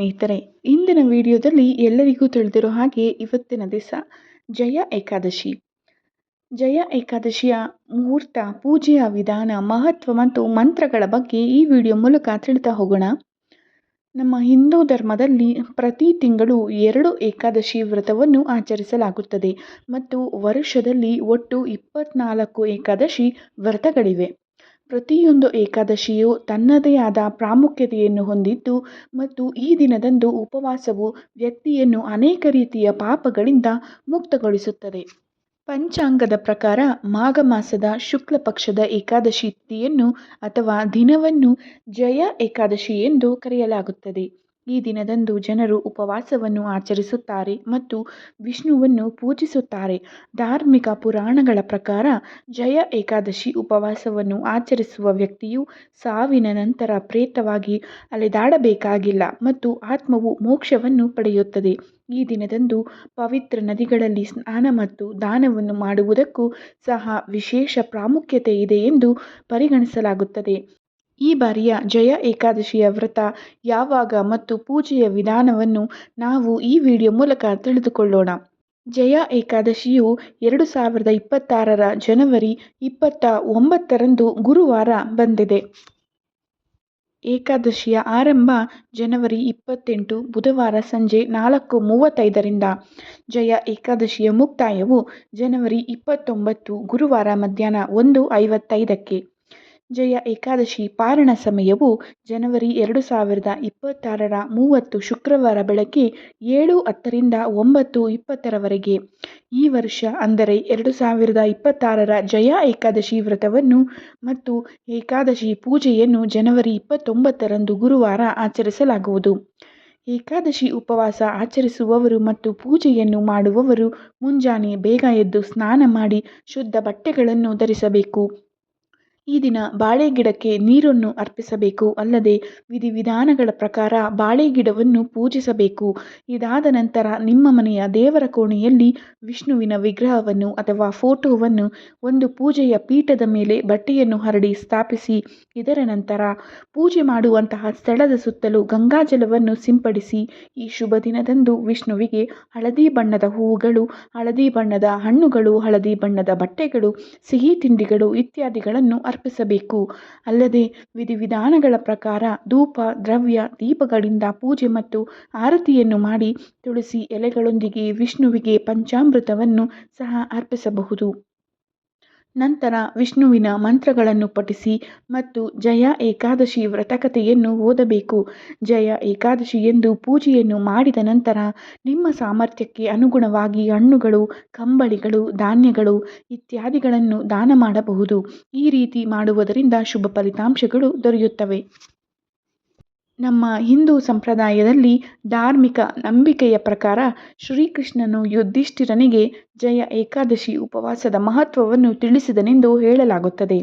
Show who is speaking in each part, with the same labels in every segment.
Speaker 1: ಸ್ನೇಹಿತರೆ, ಇಂದಿನ ವಿಡಿಯೋದಲ್ಲಿ ಎಲ್ಲರಿಗೂ ತಿಳಿದಿರೋ ಹಾಗೆ ಇವತ್ತಿನ ದಿವಸ ಜಯ ಏಕಾದಶಿ. ಜಯ ಏಕಾದಶಿಯ ಮುಹೂರ್ತ, ಪೂಜೆಯ ವಿಧಾನ, ಮಹತ್ವ ಮತ್ತು ಮಂತ್ರಗಳ ಬಗ್ಗೆ ಈ ವಿಡಿಯೋ ಮೂಲಕ ತಿಳಿತಾ ಹೋಗೋಣ. ನಮ್ಮ ಹಿಂದೂ ಧರ್ಮದಲ್ಲಿ ಪ್ರತಿ ತಿಂಗಳು ಎರಡು ಏಕಾದಶಿ ವ್ರತವನ್ನು ಆಚರಿಸಲಾಗುತ್ತದೆ ಮತ್ತು ವರ್ಷದಲ್ಲಿ ಒಟ್ಟು ಇಪ್ಪತ್ನಾಲ್ಕು ಏಕಾದಶಿ ವ್ರತಗಳಿವೆ. ಪ್ರತಿಯೊಂದು ಏಕಾದಶಿಯು ತನ್ನದೇ ಆದ ಪ್ರಾಮುಖ್ಯತೆಯನ್ನು ಹೊಂದಿದ್ದು ಮತ್ತು ಈ ದಿನದಂದು ಉಪವಾಸವು ವ್ಯಕ್ತಿಯನ್ನು ಅನೇಕ ರೀತಿಯ ಪಾಪಗಳಿಂದ ಮುಕ್ತಗೊಳಿಸುತ್ತದೆ. ಪಂಚಾಂಗದ ಪ್ರಕಾರ ಮಾಘ ಮಾಸದ ಶುಕ್ಲ ಪಕ್ಷದ ಏಕಾದಶಿ ಅಥವಾ ದಿನವನ್ನು ಜಯ ಏಕಾದಶಿ ಎಂದು ಕರೆಯಲಾಗುತ್ತದೆ. ಈ ದಿನದಂದು ಜನರು ಉಪವಾಸವನ್ನು ಆಚರಿಸುತ್ತಾರೆ ಮತ್ತು ವಿಷ್ಣುವನ್ನು ಪೂಜಿಸುತ್ತಾರೆ. ಧಾರ್ಮಿಕ ಪುರಾಣಗಳ ಪ್ರಕಾರ ಜಯ ಏಕಾದಶಿ ಉಪವಾಸವನ್ನು ಆಚರಿಸುವ ವ್ಯಕ್ತಿಯು ಸಾವಿನ ನಂತರ ಪ್ರೇತವಾಗಿ ಅಲೆದಾಡಬೇಕಾಗಿಲ್ಲ ಮತ್ತು ಆತ್ಮವು ಮೋಕ್ಷವನ್ನು ಪಡೆಯುತ್ತದೆ. ಈ ದಿನದಂದು ಪವಿತ್ರ ನದಿಗಳಲ್ಲಿ ಸ್ನಾನ ಮತ್ತು ದಾನವನ್ನು ಮಾಡುವುದಕ್ಕೂ ಸಹ ವಿಶೇಷ ಪ್ರಾಮುಖ್ಯತೆ ಇದೆ ಎಂದು ಪರಿಗಣಿಸಲಾಗುತ್ತದೆ. ಈ ಬಾರಿಯ ಜಯ ಏಕಾದಶಿಯ ವ್ರತ ಯಾವಾಗ ಮತ್ತು ಪೂಜೆಯ ವಿಧಾನವನ್ನು ನಾವು ಈ ವಿಡಿಯೋ ಮೂಲಕ ತಿಳಿದುಕೊಳ್ಳೋಣ. ಜಯ ಏಕಾದಶಿಯು ಎರಡು ಸಾವಿರದ ಇಪ್ಪತ್ತಾರರ ಜನವರಿ ಇಪ್ಪತ್ತ ಒಂಬತ್ತರಂದು ಗುರುವಾರ ಬಂದಿದೆ. ಏಕಾದಶಿಯ ಆರಂಭ ಜನವರಿ ಇಪ್ಪತ್ತೆಂಟು ಬುಧವಾರ ಸಂಜೆ ನಾಲ್ಕು ಮೂವತ್ತೈದರಿಂದ. ಜಯ ಏಕಾದಶಿಯ ಮುಕ್ತಾಯವು ಜನವರಿ ಇಪ್ಪತ್ತೊಂಬತ್ತು ಗುರುವಾರ ಮಧ್ಯಾಹ್ನ ಒಂದು ಐವತ್ತೈದಕ್ಕೆ. ಜಯ ಏಕಾದಶಿ ಪಾರಣ ಸಮಯವು ಜನವರಿ ಎರಡು ಸಾವಿರದ ಇಪ್ಪತ್ತಾರರ ಮೂವತ್ತು ಶುಕ್ರವಾರ ಬೆಳಗ್ಗೆ ಏಳು ಹತ್ತರಿಂದ ಒಂಬತ್ತು ಇಪ್ಪತ್ತರವರೆಗೆ. ಈ ವರ್ಷ ಅಂದರೆ ಎರಡು ಸಾವಿರದ ಇಪ್ಪತ್ತಾರರ ಜಯ ಏಕಾದಶಿ ವ್ರತವನ್ನು ಮತ್ತು ಏಕಾದಶಿ ಪೂಜೆಯನ್ನು ಜನವರಿ ಇಪ್ಪತ್ತೊಂಬತ್ತರಂದು ಗುರುವಾರ ಆಚರಿಸಲಾಗುವುದು. ಏಕಾದಶಿ ಉಪವಾಸ ಆಚರಿಸುವವರು ಮತ್ತು ಪೂಜೆಯನ್ನು ಮಾಡುವವರು ಮುಂಜಾನೆ ಬೇಗ ಎದ್ದು ಸ್ನಾನ ಮಾಡಿ ಶುದ್ಧ ಬಟ್ಟೆಗಳನ್ನು ಧರಿಸಬೇಕು. ಈ ದಿನ ಬಾಳೆ ಗಿಡಕ್ಕೆ ನೀರನ್ನು ಅರ್ಪಿಸಬೇಕು. ಅಲ್ಲದೆ ವಿಧಿವಿಧಾನಗಳ ಪ್ರಕಾರ ಬಾಳೆ ಗಿಡವನ್ನು ಪೂಜಿಸಬೇಕು. ಇದಾದ ನಂತರ ನಿಮ್ಮ ಮನೆಯ ದೇವರ ಕೋಣೆಯಲ್ಲಿ ವಿಷ್ಣುವಿನ ವಿಗ್ರಹವನ್ನು ಅಥವಾ ಫೋಟೋವನ್ನು ಒಂದು ಪೂಜೆಯ ಪೀಠದ ಮೇಲೆ ಬಟ್ಟೆಯನ್ನು ಹರಡಿ ಸ್ಥಾಪಿಸಿ, ಇದರ ನಂತರ ಪೂಜೆ ಮಾಡುವಂತಹ ಸ್ಥಳದ ಸುತ್ತಲೂ ಗಂಗಾಜಲವನ್ನು ಸಿಂಪಡಿಸಿ, ಈ ಶುಭ ದಿನದಂದು ವಿಷ್ಣುವಿಗೆ ಹಳದಿ ಬಣ್ಣದ ಹೂವುಗಳು, ಹಳದಿ ಬಣ್ಣದ ಹಣ್ಣುಗಳು, ಹಳದಿ ಬಣ್ಣದ ಬಟ್ಟೆಗಳು, ಸಿಹಿ ತಿಂಡಿಗಳು ಇತ್ಯಾದಿಗಳನ್ನು ಅರ್ಪಿಸಬೇಕು. ಅಲ್ಲದೆ ವಿಧಿವಿಧಾನಗಳ ಪ್ರಕಾರ ಧೂಪ, ದ್ರವ್ಯ, ದೀಪಗಳಿಂದ ಪೂಜೆ ಮತ್ತು ಆರತಿಯನ್ನು ಮಾಡಿ ತುಳಸಿ ಎಲೆಗಳೊಂದಿಗೆ ವಿಷ್ಣುವಿಗೆ ಪಂಚಾಮೃತವನ್ನು ಸಹ ಅರ್ಪಿಸಬಹುದು. ನಂತರ ವಿಷ್ಣುವಿನ ಮಂತ್ರಗಳನ್ನು ಪಠಿಸಿ ಮತ್ತು ಜಯ ಏಕಾದಶಿ ವ್ರತಕಥೆಯನ್ನು ಓದಬೇಕು. ಜಯ ಏಕಾದಶಿ ಎಂದು ಪೂಜೆಯನ್ನು ಮಾಡಿದ ನಂತರ ನಿಮ್ಮ ಸಾಮರ್ಥ್ಯಕ್ಕೆ ಅನುಗುಣವಾಗಿ ಹಣ್ಣುಗಳು, ಕಂಬಳಿಗಳು, ಧಾನ್ಯಗಳು ಇತ್ಯಾದಿಗಳನ್ನು ದಾನ ಮಾಡಬಹುದು. ಈ ರೀತಿ ಮಾಡುವುದರಿಂದ ಶುಭ ಫಲಿತಾಂಶಗಳು ದೊರೆಯುತ್ತವೆ. ನಮ್ಮ ಹಿಂದೂ ಸಂಪ್ರದಾಯದಲ್ಲಿ ಧಾರ್ಮಿಕ ನಂಬಿಕೆಯ ಪ್ರಕಾರ ಶ್ರೀಕೃಷ್ಣನು ಯುಧಿಷ್ಠಿರನಿಗೆ ಜಯ ಏಕಾದಶಿ ಉಪವಾಸದ ಮಹತ್ವವನ್ನು ತಿಳಿಸಿದನೆಂದು ಹೇಳಲಾಗುತ್ತದೆ.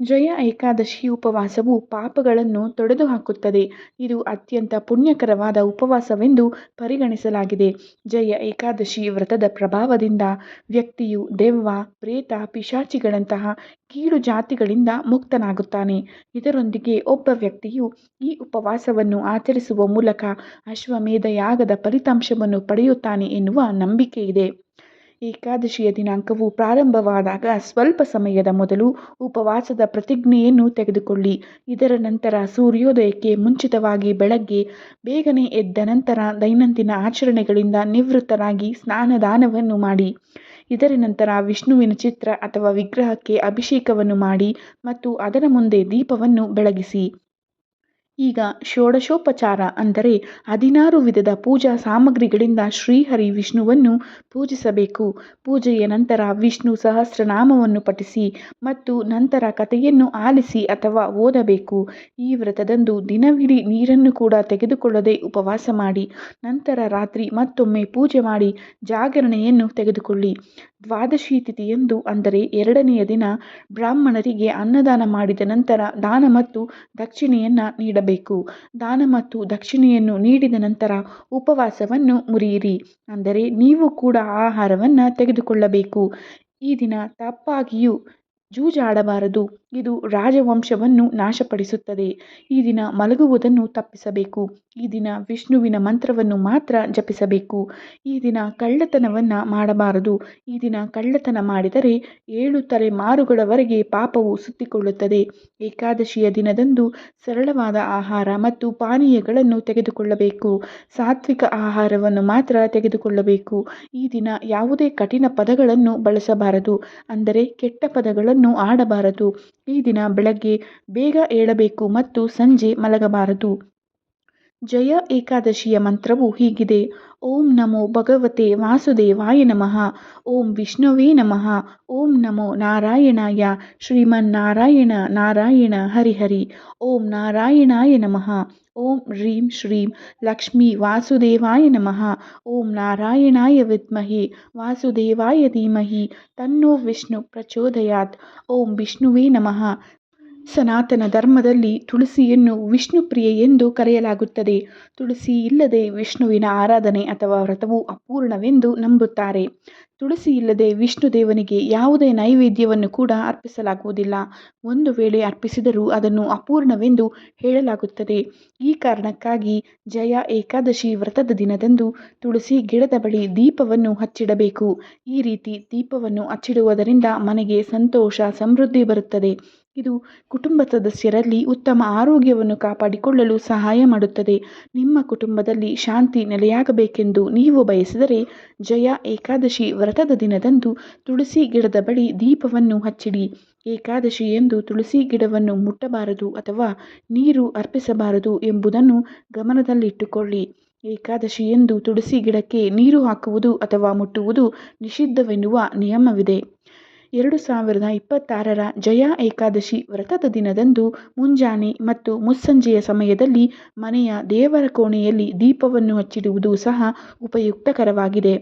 Speaker 1: ಜಯ ಏಕಾದಶಿ ಉಪವಾಸವು ಪಾಪಗಳನ್ನು ತೊಡೆದುಹಾಕುತ್ತದೆ. ಇದು ಅತ್ಯಂತ ಪುಣ್ಯಕರವಾದ ಉಪವಾಸವೆಂದು ಪರಿಗಣಿಸಲಾಗಿದೆ. ಜಯ ಏಕಾದಶಿ ವ್ರತದ ಪ್ರಭಾವದಿಂದ ವ್ಯಕ್ತಿಯು ದೆವ್ವ, ಪ್ರೇತ, ಪಿಶಾಚಿಗಳಂತಹ ಕೀಳು ಜಾತಿಗಳಿಂದ ಮುಕ್ತನಾಗುತ್ತಾನೆ. ಇದರೊಂದಿಗೆ ಒಬ್ಬ ವ್ಯಕ್ತಿಯು ಈ ಉಪವಾಸವನ್ನು ಆಚರಿಸುವ ಮೂಲಕ ಅಶ್ವಮೇಧ ಯಾಗದ ಫಲಿತಾಂಶವನ್ನು ಪಡೆಯುತ್ತಾನೆ ಎನ್ನುವ ನಂಬಿಕೆ ಇದೆ ಏಕಾದಶಿಯ ದಿನಾಂಕವು ಪ್ರಾರಂಭವಾದಾಗ ಸ್ವಲ್ಪ ಸಮಯದ ಮೊದಲು ಉಪವಾಸದ ಪ್ರತಿಜ್ಞೆಯನ್ನು ತೆಗೆದುಕೊಳ್ಳಿ. ಇದರ ನಂತರ ಸೂರ್ಯೋದಯಕ್ಕೆ ಮುಂಚಿತವಾಗಿ ಬೆಳಗ್ಗೆ ಬೇಗನೆ ಎದ್ದ ನಂತರ ದೈನಂದಿನ ಆಚರಣೆಗಳಿಂದ ನಿವೃತ್ತರಾಗಿ ಸ್ನಾನದಾನವನ್ನು ಮಾಡಿ. ಇದರ ನಂತರ ವಿಷ್ಣುವಿನ ಚಿತ್ರ ಅಥವಾ ವಿಗ್ರಹಕ್ಕೆ ಅಭಿಷೇಕವನ್ನು ಮಾಡಿ ಮತ್ತು ಅದರ ಮುಂದೆ ದೀಪವನ್ನು ಬೆಳಗಿಸಿ. ಈಗ ಷೋಡಶೋಪಚಾರ ಅಂದರೆ ಹದಿನಾರು ವಿಧದ ಪೂಜಾ ಸಾಮಗ್ರಿಗಳಿಂದ ಶ್ರೀಹರಿ ವಿಷ್ಣುವನ್ನು ಪೂಜಿಸಬೇಕು. ಪೂಜೆಯ ನಂತರ ವಿಷ್ಣು ಸಹಸ್ರನಾಮವನ್ನು ಪಠಿಸಿ ಮತ್ತು ನಂತರ ಕಥೆಯನ್ನು ಆಲಿಸಿ ಅಥವಾ ಓದಬೇಕು. ಈ ವ್ರತದಂದು ದಿನವಿಡೀ ನೀರನ್ನು ಕೂಡ ತೆಗೆದುಕೊಳ್ಳದೆ ಉಪವಾಸ ಮಾಡಿ, ನಂತರ ರಾತ್ರಿ ಮತ್ತೊಮ್ಮೆ ಪೂಜೆ ಮಾಡಿ ಜಾಗರಣೆಯನ್ನು ತೆಗೆದುಕೊಳ್ಳಿ. ದ್ವಾದಶಿ ತಿಥಿಯಂದು ಅಂದರೆ ಎರಡನೆಯ ದಿನ ಬ್ರಾಹ್ಮಣರಿಗೆ ಅನ್ನದಾನ ಮಾಡಿದ ನಂತರ ದಾನ ಮತ್ತು ದಕ್ಷಿಣೆಯನ್ನು ನೀಡಬೇಕು. ದಾನ ಮತ್ತು ದಕ್ಷಿಣೆಯನ್ನು ನೀಡಿದ ನಂತರ ಉಪವಾಸವನ್ನು ಮುರಿಯಿರಿ. ಅಂದರೆ ನೀವು ಕೂಡ ಆಹಾರವನ್ನು ತೆಗೆದುಕೊಳ್ಳಬೇಕು. ಈ ದಿನ ತಪ್ಪಾಗಿಯೂ ಜೂಜಾಡಬಾರದು. ಇದು ರಾಜವಂಶವನ್ನು ನಾಶಪಡಿಸುತ್ತದೆ. ಈ ದಿನ ಮಲಗುವುದನ್ನು ತಪ್ಪಿಸಬೇಕು. ಈ ದಿನ ವಿಷ್ಣುವಿನ ಮಂತ್ರವನ್ನು ಮಾತ್ರ ಜಪಿಸಬೇಕು. ಈ ದಿನ ಕಳ್ಳತನವನ್ನು ಮಾಡಬಾರದು. ಈ ದಿನ ಕಳ್ಳತನ ಮಾಡಿದರೆ ಏಳು ತಲೆಮಾರುಗಳವರೆಗೆ ಪಾಪವು ಸುತ್ತಿಕೊಳ್ಳುತ್ತದೆ. ಏಕಾದಶಿಯ ದಿನದಂದು ಸರಳವಾದ ಆಹಾರ ಮತ್ತು ಪಾನೀಯಗಳನ್ನು ತೆಗೆದುಕೊಳ್ಳಬೇಕು. ಸಾತ್ವಿಕ ಆಹಾರವನ್ನು ಮಾತ್ರ ತೆಗೆದುಕೊಳ್ಳಬೇಕು. ಈ ದಿನ ಯಾವುದೇ ಕಠಿಣ ಪದಗಳನ್ನು ಬಳಸಬಾರದು. ಅಂದರೆ ಕೆಟ್ಟ ಪದಗಳನ್ನು ಆಡಬಾರದು. ಈ ದಿನ ಬೆಳಗ್ಗೆ ಬೇಗ ಏಳಬೇಕು ಮತ್ತು ಸಂಜೆ ಮಲಗಬಾರದು. ಜಯ ಏಕಾದಶಿಯ ಮಂತ್ರವು ಹೀಗಿದೆ. ಓಂ ನಮೋ ಭಗವತೆ ವಾಸುದೇವಾಯ ನಮಃ. ಓಂ ವಿಷ್ಣುವೇ ನಮಃ. ಓಂ ನಮೋ ನಾರಾಯಣಾಯ. ಶ್ರೀಮನ್ನಾರಾಯಣ ನಾರಾಯಣ ಹರಿಹರಿ ಓಂ ನಾರಾಯಣಾಯ ನಮಃ. ಓಂ ಹ್ರೀಂ ಶ್ರೀಂ ಲಕ್ಷ್ಮೀ ವಾಸುದೇವಾಯ ನಮಃ ಓಂ ನಾರಾಯಣಾಯ ವಿದ್ಮಹೆ ವಾಸುದೇವಾಯ ಧೀಮಹಿ ತನ್ನೋ ವಿಷ್ಣು ಪ್ರಚೋದಯಾತ್ ಓಂ ವಿಷ್ಣುವೇ ನಮಃ ಸನಾತನ ಧರ್ಮದಲ್ಲಿ ತುಳಸಿಯನ್ನು ವಿಷ್ಣು ಪ್ರಿಯೆ ಎಂದು ಕರೆಯಲಾಗುತ್ತದೆ. ತುಳಸಿ ಇಲ್ಲದೆ ವಿಷ್ಣುವಿನ ಆರಾಧನೆ ಅಥವಾ ವ್ರತವು ಅಪೂರ್ಣವೆಂದು ನಂಬುತ್ತಾರೆ. ತುಳಸಿ ಇಲ್ಲದೆ ವಿಷ್ಣು ದೇವನಿಗೆ ಯಾವುದೇ ನೈವೇದ್ಯವನ್ನು ಕೂಡ ಅರ್ಪಿಸಲಾಗುವುದಿಲ್ಲ. ಒಂದು ವೇಳೆ ಅರ್ಪಿಸಿದರೂ ಅದನ್ನು ಅಪೂರ್ಣವೆಂದು ಹೇಳಲಾಗುತ್ತದೆ. ಈ ಕಾರಣಕ್ಕಾಗಿ ಜಯ ಏಕಾದಶಿ ವ್ರತದ ದಿನದಂದು ತುಳಸಿ ಗಿಡದ ಬಳಿ ದೀಪವನ್ನು ಹಚ್ಚಿಡಬೇಕು. ಈ ರೀತಿ ದೀಪವನ್ನು ಹಚ್ಚಿಡುವುದರಿಂದ ಮನೆಗೆ ಸಂತೋಷ, ಸಮೃದ್ಧಿ ಬರುತ್ತದೆ. ಇದು ಕುಟುಂಬ ಸದಸ್ಯರಲ್ಲಿ ಉತ್ತಮ ಆರೋಗ್ಯವನ್ನು ಕಾಪಾಡಿಕೊಳ್ಳಲು ಸಹಾಯ ಮಾಡುತ್ತದೆ. ನಿಮ್ಮ ಕುಟುಂಬದಲ್ಲಿ ಶಾಂತಿ ನೆಲೆಯಾಗಬೇಕೆಂದು ನೀವು ಬಯಸಿದರೆ ಜಯ ಏಕಾದಶಿ ವ್ರತದ ದಿನದಂದು ತುಳಸಿ ಗಿಡದ ಬಳಿ ದೀಪವನ್ನು ಹಚ್ಚಿಡಿ. ಏಕಾದಶಿ ಎಂದು ತುಳಸಿ ಗಿಡವನ್ನು ಮುಟ್ಟಬಾರದು ಅಥವಾ ನೀರು ಅರ್ಪಿಸಬಾರದು ಎಂಬುದನ್ನು ಗಮನದಲ್ಲಿಟ್ಟುಕೊಳ್ಳಿ. ಏಕಾದಶಿ ಎಂದು ತುಳಸಿ ಗಿಡಕ್ಕೆ ನೀರು ಹಾಕುವುದು ಅಥವಾ ಮುಟ್ಟುವುದು ನಿಷಿದ್ಧವೆನ್ನುವ ನಿಯಮವಿದೆ. ಎರಡು ಸಾವಿರದ ಇಪ್ಪತ್ತಾರರ ಜಯ ಏಕಾದಶಿ ವ್ರತದ ದಿನದಂದು ಮುಂಜಾನೆ ಮತ್ತು ಮುಸ್ಸಂಜೆಯ ಸಮಯದಲ್ಲಿ ಮನೆಯ ದೇವರ ಕೋಣೆಯಲ್ಲಿ ದೀಪವನ್ನು ಹಚ್ಚಿಡುವುದು ಸಹ ಉಪಯುಕ್ತಕರವಾಗಿದೆ.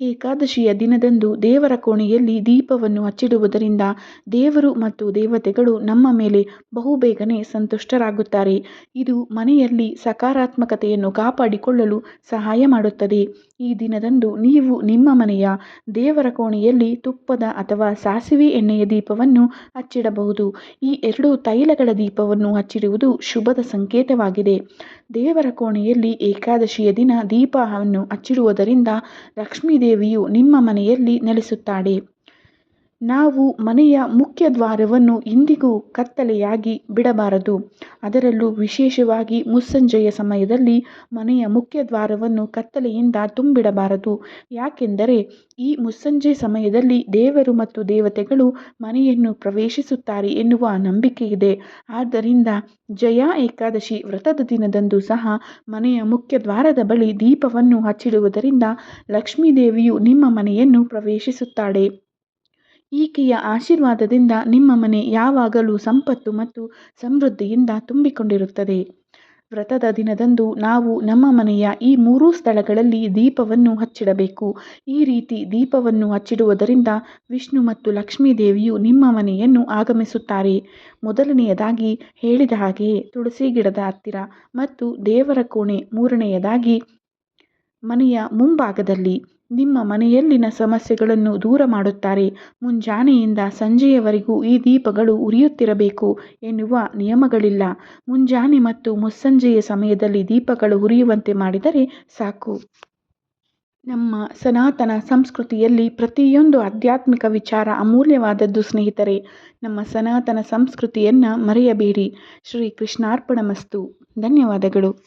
Speaker 1: ಏಕಾದಶಿಯ ದಿನದಂದು ದೇವರ ಕೋಣೆಯಲ್ಲಿ ದೀಪವನ್ನು ಹಚ್ಚಿಡುವುದರಿಂದ ದೇವರು ಮತ್ತು ದೇವತೆಗಳು ನಮ್ಮ ಮೇಲೆ ಬಹುಬೇಗನೆ ಸಂತುಷ್ಟರಾಗುತ್ತಾರೆ. ಇದು ಮನೆಯಲ್ಲಿ ಸಕಾರಾತ್ಮಕತೆಯನ್ನು ಕಾಪಾಡಿಕೊಳ್ಳಲು ಸಹಾಯ ಮಾಡುತ್ತದೆ. ಈ ದಿನದಂದು ನೀವು ನಿಮ್ಮ ಮನೆಯ ದೇವರ ಕೋಣೆಯಲ್ಲಿ ತುಪ್ಪದ ಅಥವಾ ಸಾಸಿವೆ ಎಣ್ಣೆಯ ದೀಪವನ್ನು ಹಚ್ಚಿಡಬಹುದು. ಈ ಎರಡು ತೈಲಗಳ ದೀಪವನ್ನು ಹಚ್ಚಿಡುವುದು ಶುಭದ ಸಂಕೇತವಾಗಿದೆ. ದೇವರ ಕೋಣೆಯಲ್ಲಿ ಏಕಾದಶಿಯ ದಿನ ದೀಪವನ್ನು ಹಚ್ಚಿಡುವುದರಿಂದ ಲಕ್ಷ್ಮೀ ದೇವಿಯು ನಿಮ್ಮ ಮನೆಯಲ್ಲಿ ನೆಲೆಸುತ್ತಾಳೆ. ನಾವು ಮನೆಯ ಮುಖ್ಯ ದ್ವಾರವನ್ನು ಎಂದಿಗೂ ಕತ್ತಲೆಯಾಗಿ ಬಿಡಬಾರದು. ಅದರಲ್ಲೂ ವಿಶೇಷವಾಗಿ ಮುಸ್ಸಂಜೆಯ ಸಮಯದಲ್ಲಿ ಮನೆಯ ಮುಖ್ಯ ದ್ವಾರವನ್ನು ಕತ್ತಲೆಯಿಂದ ತುಂಬಿಡಬಾರದು. ಯಾಕೆಂದರೆ ಈ ಮುಸ್ಸಂಜೆ ಸಮಯದಲ್ಲಿ ದೇವರು ಮತ್ತು ದೇವತೆಗಳು ಮನೆಯನ್ನು ಪ್ರವೇಶಿಸುತ್ತಾರೆ ಎನ್ನುವ ನಂಬಿಕೆ ಇದೆ. ಆದ್ದರಿಂದ ಜಯ ಏಕಾದಶಿ ವ್ರತದ ದಿನದಂದು ಸಹ ಮನೆಯ ಮುಖ್ಯ ದ್ವಾರದ ಬಳಿ ದೀಪವನ್ನು ಹಚ್ಚಿಡುವುದರಿಂದ ಲಕ್ಷ್ಮೀ ದೇವಿಯು ನಿಮ್ಮ ಮನೆಯನ್ನು ಪ್ರವೇಶಿಸುತ್ತಾಳೆ. ಈಕೆಯ ಆಶೀರ್ವಾದದಿಂದ ನಿಮ್ಮ ಮನೆ ಯಾವಾಗಲೂ ಸಂಪತ್ತು ಮತ್ತು ಸಮೃದ್ಧಿಯಿಂದ ತುಂಬಿಕೊಂಡಿರುತ್ತದೆ. ವ್ರತದ ದಿನದಂದು ನಾವು ನಮ್ಮ ಮನೆಯ ಈ ಮೂರೂ ಸ್ಥಳಗಳಲ್ಲಿ ದೀಪವನ್ನು ಹಚ್ಚಿಡಬೇಕು. ಈ ರೀತಿ ದೀಪವನ್ನು ಹಚ್ಚಿಡುವುದರಿಂದ ವಿಷ್ಣು ಮತ್ತು ಲಕ್ಷ್ಮೀ ದೇವಿಯು ನಿಮ್ಮ ಮನೆಯನ್ನು ಆಗಮಿಸುತ್ತಾರೆ. ಮೊದಲನೆಯದಾಗಿ ಹೇಳಿದ ಹಾಗೆಯೇ ತುಳಸಿ ಗಿಡದ ಹತ್ತಿರ ಮತ್ತು ದೇವರ ಕೋಣೆ ಮೂರನೆಯದಾಗಿ ಮನೆಯ ಮುಂಭಾಗದಲ್ಲಿ ನಿಮ್ಮ ಮನೆಯಲ್ಲಿನ ಸಮಸ್ಯೆಗಳನ್ನು ದೂರ ಮಾಡುತ್ತಾರೆ. ಮುಂಜಾನೆಯಿಂದ ಸಂಜೆಯವರೆಗೂ ಈ ದೀಪಗಳು ಉರಿಯುತ್ತಿರಬೇಕು ಎನ್ನುವ ನಿಯಮಗಳಿಲ್ಲ. ಮುಂಜಾನೆ ಮತ್ತು ಮುಸ್ಸಂಜೆಯ ಸಮಯದಲ್ಲಿ ದೀಪಗಳು ಉರಿಯುವಂತೆ ಮಾಡಿದರೆ ಸಾಕು. ನಮ್ಮ ಸನಾತನ ಸಂಸ್ಕೃತಿಯಲ್ಲಿ ಪ್ರತಿಯೊಂದು ಆಧ್ಯಾತ್ಮಿಕ ವಿಚಾರ ಅಮೂಲ್ಯವಾದದ್ದು ಸ್ನೇಹಿತರೆ. ನಮ್ಮ ಸನಾತನ ಸಂಸ್ಕೃತಿಯನ್ನು ಮರೆಯಬೇಡಿ. ಶ್ರೀ ಕೃಷ್ಣಾರ್ಪಣಮಸ್ತು ಧನ್ಯವಾದಗಳು.